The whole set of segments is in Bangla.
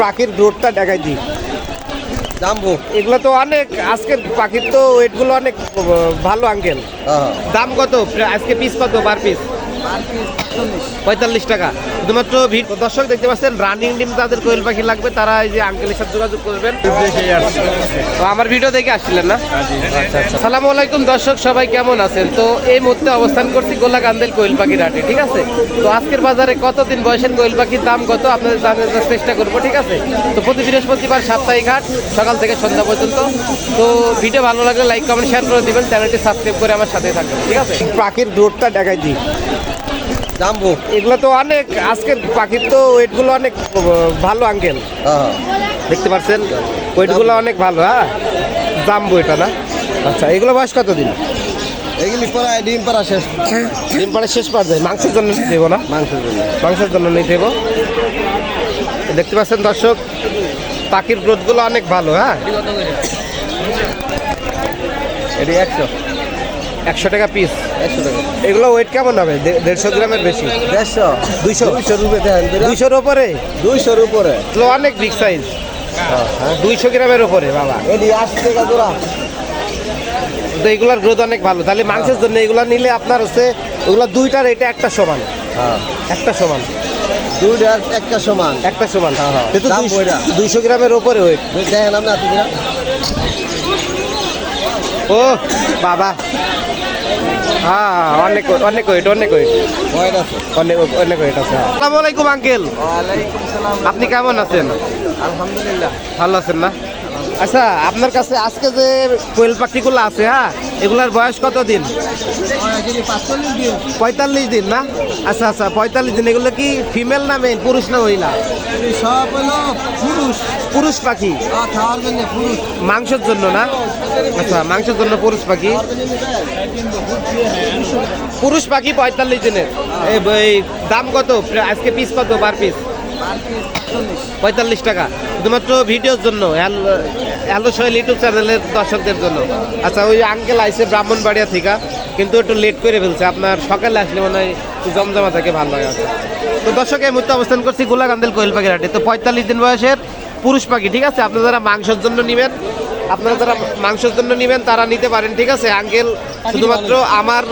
পাখির গ্রোথটা দেখাই দিই। দামবো। এগুলো তো অনেক আজকে পাখির তো ওয়েটগুলো অনেক ভালো আঙ্কেল। দাম কত? আজকে পিস কত? Per piece? পঁয়তাল্লিশ টাকা। শুধুমাত্র দর্শক দেখতে পাচ্ছেন, রানিং ডিম তাদের কোয়েল পাখি লাগবে, তারা এই যে আঙ্কেলের সাথে যোগাযোগ করবেন। তো আমার ভিডিও দেখে আসছিলেন না? সালাম আলাইকুম দর্শক, সবাই কেমন আছেন? তো এই মুহূর্তে অবস্থান করছি গোলাকান্দেল কোয়েল পাখির হাটে ঠিক আছে? তো আজকের বাজারে কতদিন বয়সের কোয়েল পাখির দাম কত? আপনাদের জানার চেষ্টা করব, ঠিক আছে? তো প্রতি বৃহস্পতিবার সাপ্তাহিক হাট, সকাল থেকে সন্ধ্যা পর্যন্ত। তো ভিডিও ভালো লাগলে লাইক কমেন্ট শেয়ার করে দিবেন। চ্যানেলটি সাবস্ক্রাইব করে আমার সাথে থাকবেন, ঠিক আছে? পাখির গ্রোথটা দেখাই দিই। জাম্বু এগুলো তো অনেক আজকের পাখির তো ওয়েটগুলো অনেক ভালো আঙ্কেল। দেখতে পাচ্ছেন ওয়েটগুলো অনেক ভালো হ্যাঁ? জাম্বো এটা না? আচ্ছা এগুলো বয়স কতদিন? এগুলি পড়ায় ডিম পাড়া শেষ। ডিম পাড়ে শেষ পাওয়া যায় মাংসের জন্য নিতে দেবো না? মাংসের জন্য। মাংসের জন্য নিতে দেবো দেখতে পাচ্ছেন দর্শক পাখির গ্রোথগুলো অনেক ভালো হ্যাঁ? এটি একশো। একশো টাকা পিস একশো টাকা। এগুলো ওয়েট কেমন হবে? দেড়শো গ্রামের বেশি? দেড়শো। দুইশো? দুইশো রুপে দেন দুইশোর ওপরে দুইশোর উপরে। তো অনেক বিগ সাইজ দুইশো গ্রামের ওপরে বাবা। এটি আশি টাকা জোড়া তো এগুলার গ্রোথ অনেক ভালো। তাহলে মাংসের জন্য এগুলা নিলে আপনার হচ্ছে এগুলা দুইটার এটা একটা সমান। একটা সমান। দুইটা একটা সমান। একটা সমান? দুইশো গ্রামের ওপরে ওয়েট দেখেন আপনি আপনি ও বাবা। হ্যাঁ অনেক অনেক ওয়েট অনেক ওয়েট অনেক অনেক ওয়েট আছে। আসসালামু আলাইকুম আঙ্কেল। আপনি কেমন আছেন? আলহামদুলিল্লাহ। ভালো আছেন না? আচ্ছা আপনার কাছে আজকে যে কোয়েল পাখিগুলো আছে হ্যাঁ? এগুলার বয়স কত দিন? পঁয়তাল্লিশ দিন না? আচ্ছা আচ্ছা পঁয়তাল্লিশ দিন। এগুলো কি ফিমেল না মেল পুরুষ না মহিলা? সব হলো পুরুষ। পুরুষ পাখি? জন্য মাংসের জন্য না? আচ্ছা মাংসের জন্য পুরুষ পাখি? পুরুষ পাখি পঁয়তাল্লিশ দিনের। এই এই দাম কত? আজকে পিস কত পার পিস পঁয়তাল্লিশ টাকা। শুধুমাত্র ভিডিওর জন্য। হ্যাল- সোহেল ইউটিউব চ্যানেলের দর্শকদের জন্য। আচ্ছা ওই আঙ্কেল আইসে ব্রাহ্মণবাড়িয়া থেকে, কিন্তু একটু লেট করে ফেলছে। আপনার সকালে আসলে মনে হয় জমজমা থাকে, ভালো হয় তো দর্শক, এই মুহূর্তে অবস্থান করছি গোলাকান্দেল কোয়েল পাখির হাটে তো পঁয়তাল্লিশ দিন বয়সের পুরুষ পাখি, ঠিক আছে? আপনারা যারা মাংসের জন্য নেবেন, আপনারা যারা মাংসের জন্য নেবেন, তারা নিতে পারেন, ঠিক আছে? আঙ্কেল শুধুমাত্র আমার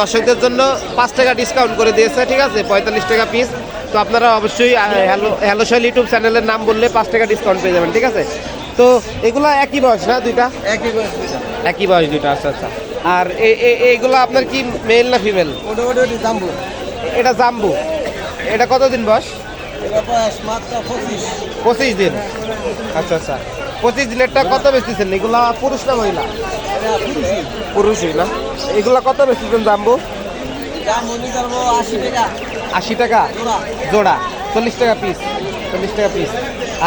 দর্শকদের জন্য পাঁচ টাকা ডিসকাউন্ট করে দিয়েছে, ঠিক আছে? পঁয়তাল্লিশ টাকা পিস তো আপনারা অবশ্যই হ্যালো হ্যালো শৈল ইউটিউব চ্যানেলের নাম বললে পাঁচ টাকা ডিসকাউন্ট পেয়ে যাবেন, ঠিক আছে? তো এগুলো একই বয়স না দুইটা? একই বয়স দুইটা। একই বয়স দুইটা আচ্ছা আচ্ছা। আর এইগুলো আপনার কি মেল না ফিমেল ওটা ওটা ওটা জাম্বু। এটা জাম্বু। এটা কতদিন বয়স? এটা পঁচিশ। দিন। আচ্ছা আচ্ছা। পঁচিশ দিনেরটা কত বেচতেছেন? এগুলা পুরুষ না মহিলা? পুরুষই না? এগুলা কত বেচতেছেন জাম্বু? আশি টাকা। আশি টাকা? জোড়া। জোড়া। চল্লিশ টাকা পিস চল্লিশ টাকা পিস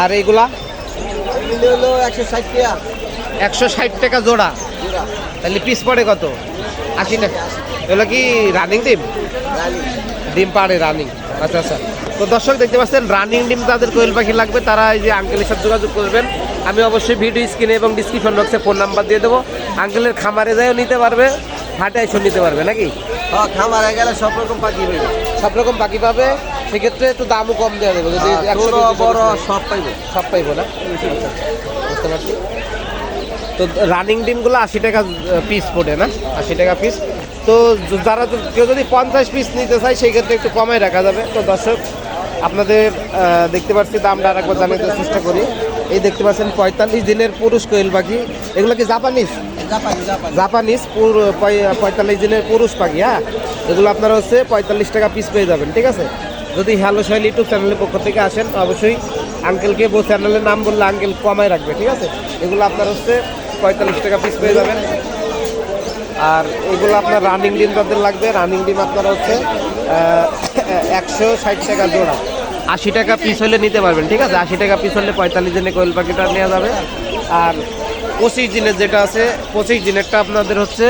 আর এইগুলা হলো একশো ষাট টাকা। একশো ষাট টাকা জোড়া। তাহলে পিস পড়ে কত? আশি টাকা। এগুলো কি রানিং ডিম? ডিম পাড়ে রানিং আচ্ছা আচ্ছা। তো দর্শক দেখতে পাচ্ছেন রানিং ডিম তাদের কোয়েল পাখি লাগবে। তারা এই যে আঙ্কেলের সাথে যোগাযোগ করবেন। আমি অবশ্যই ভিডিও স্ক্রিনে এবং ডিসক্রিপশন বক্সে ফোন নাম্বার দিয়ে দেবো। আঙ্কেলের খামারে যায়ও নিতে পারবে হাটে এসে নিতে পারবে নাকি? হ্যাঁ খামারে গেলে সব রকম পাখি পাইবে সব রকম পাখি পাবে। সেক্ষেত্রে একটু দামও কম দেওয়া যাবে। যদি একশো বড় সব পাইবে। সব পাইবো না? বুঝতে পারছি। তো রানিং ডিমগুলো আশি টাকা পিস পড়ে না? আশি টাকা পিস তো যারা কেউ যদি পঞ্চাশ পিস নিতে চায় সেই ক্ষেত্রে একটু কমাই রাখা যাবে। তো দর্শক আপনাদের দেখতে পাচ্ছি দামটা আর একবার জানাতে চেষ্টা করি। এই দেখতে পাচ্ছেন পঁয়তাল্লিশ দিনের পুরুষ কোয়েল পাখি। এগুলো কি জাপানিজ? জাপানি জাপানি জাপানিজ পুর- পঁয়তাল্লিশ দিনের পুরুষ পাখি হ্যাঁ? এগুলো আপনারা হচ্ছে পঁয়তাল্লিশ টাকা পিস পেয়ে যাবেন ঠিক আছে? যদি হ্যালো শৈল ইউটিউব চ্যানেলের পক্ষ থেকে আসেন তো অবশ্যই আঙ্কেলকে বো চ্যানেলের নাম বললে আঙ্কেল কমায় রাখবে, ঠিক আছে? এগুলো আপনার হচ্ছে পঁয়তাল্লিশ টাকা পিস পেয়ে যাবেন। আর এগুলো আপনার রানিং ডিম তাদের লাগবে। রানিং ডিম আপনার হচ্ছে একশো ষাট টাকা জোড়া। আশি টাকা পিস হলে নিতে পারবেন, ঠিক আছে? আশি টাকা পিস হলে পঁয়তাল্লিশ দিনে কোয়েল পাখিটা নেওয়া যাবে। আর পঁচিশ দিনের যেটা আছে, পঁচিশ দিনেরটা আপনাদের হচ্ছে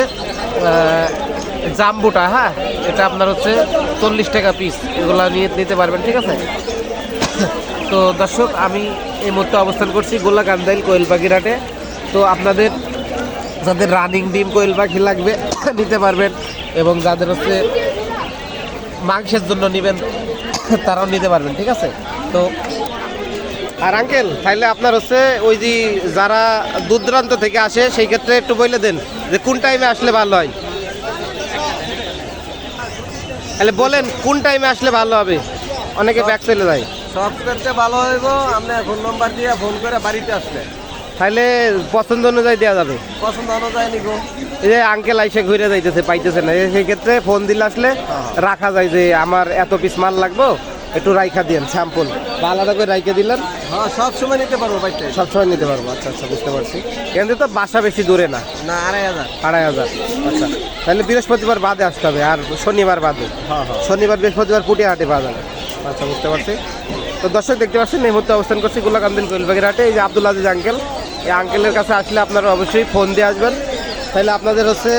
জাম্বুটা হ্যাঁ? এটা আপনার হচ্ছে চল্লিশ টাকা পিস এগুলো নিয়ে নিতে পারবেন, ঠিক আছে? তো দর্শক, আমি এই মুহূর্তে অবস্থান করছি গোলাকান্দাইল কোয়েল পাখিরাটে তো আপনাদের যাদের রানিং ডিম কোয়েল পাখি লাগবে, নিতে পারবেন এবং যাদের হচ্ছে মাংসের জন্য নেবেন, তারাও নিতে পারবেন, ঠিক আছে? তো আর আঙ্কেল তাহলে আপনার হচ্ছে ওই যে যারা দূর দূরান্ত থেকে আসে, সেই ক্ষেত্রে একটু বলে দেন যে কোন টাইমে আসলে ভালো হয়। তাহলে বলেন কোন টাইমে আসলে ভালো হবে? অনেকে ব্যাক চলে যায়। সব করতে ভালো হইব আপনি ফোন নম্বর দিয়ে ফোন করে বাড়িতে আসলে। তাহলে পছন্দ অনুযায়ী দেওয়া যাবে। পছন্দ অনুযায়ী নিব। এই যে আঙ্কেল আইসে ঘুরে যাইতেছে পাইতেছে না। সেই ক্ষেত্রে ফোন দিলে আসলে রাখা যায় যে আমার এত পিস মাল লাগবো একটু রাইখা দিন স্যাম্পল। বা আলাদা করে রাইখা দিলেন? হ্যাঁ সব সময় নিতে পারব বাইকটা সবসময় নিতে পারব আচ্ছা আচ্ছা বুঝতে পারছি। এখান তো বাসা বেশি দূরে না। না আড়াই হাজার। আড়াই হাজার আচ্ছা। তাহলে বৃহস্পতিবার বাদে আসতে হবে আর শনিবার বাদে। হ্যাঁ হ্যাঁ। শনিবার বৃহস্পতিবার পুটিয়া হাটে পাওয়া আচ্ছা বুঝতে পারছি। তো দর্শক দেখতে পাচ্ছেন এই মুহূর্তে অবস্থান করছি গোলাকান্দিল কোয়েলবাগের হাটে এই যে আব্দুল আজিজ আঙ্কেল এই আঙ্কেলের কাছে আসলে আপনারা অবশ্যই ফোন দিয়ে আসবেন। তাহলে আপনাদের হচ্ছে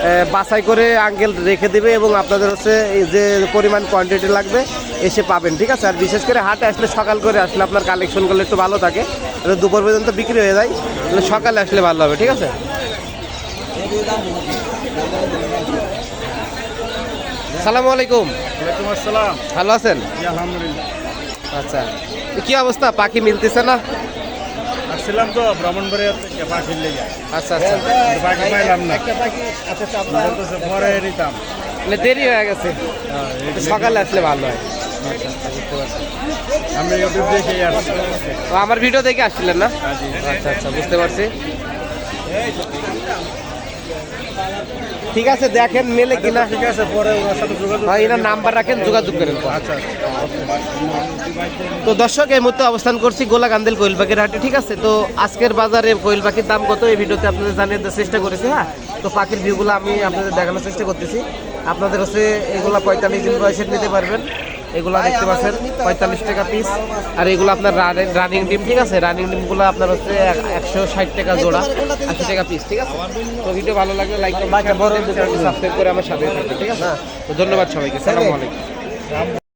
এ, বাছাই করে আঙ্কেল রেখে দেবে এবং আপনাদের হচ্ছে এই যে পরিমাণ কোয়ান্টিটি লাগবে এসে পাবেন ঠিক আছে? আর বিশেষ করে হাটে আসলে সকাল করে আসলে আপনার কালেকশন করলে একটু ভালো থাকে। তাহলে দুপুর পর্যন্ত বিক্রি হয়ে যায় তাহলে সকালে আসলে ভালো হবে ঠিক আছে? সালামু আলাইকুম। আসসালাম। ভালো আছেন? আচ্ছা। তো কি অবস্থা? পাখি মিলতেছে না? আসছিলাম তো ব্রাহ্মণবাড়িয়া লেগে আচ্ছা আচ্ছা। পাখি পাইলাম না। আচ্ছা পরে নিতাম মানে দেরি হয়ে গেছে। হ্যাঁ, সকালে আসলে ভালো হয়। আচ্ছা আচ্ছা আমি দেখে আসছি তো আমার ভিডিও দেখে আসছিলেন না? আচ্ছা আচ্ছা বুঝতে পারছি। ঠিক আছে দেখেন মেলে কিনা। ঠিক আছে পরে ওনার সাথে যোগাযোগ হয় এনার নাম্বার রাখেন যোগাযোগ করেন আচ্ছা তো দর্শক এই মুহূর্তে অবস্থান করছি গোলাকান্দিল কোয়েল পাখির হাটে ঠিক আছে? তো আজকের বাজারে কোয়েল পাখির দাম কত? এই ভিডিওতে আপনাদের জানিয়ে দেওয়ার চেষ্টা করেছি হ্যাঁ? তো পাখির ভিউগুলো আমি আপনাদের দেখানোর চেষ্টা করতেছি। আপনাদের হচ্ছে এগুলো পঁয়তাল্লিশ দিন বয়সের নিতে পারবেন। এগুলা দেখতে পাচ্ছেন পঁয়তাল্লিশ টাকা পিস আর এগুলো আপনার রানিং ডিম ঠিক আছে? রানিং ডিমগুলো আপনার হচ্ছে একশো ষাট টাকা জোড়া আশি টাকা পিস ঠিক আছে? তো ভিডিও ভালো লাগলে লাইক সাবস্ক্রাইব করে আমার সাথে থাকবে ঠিক আছে? তো ধন্যবাদ সবাইকে সালামালাইকুম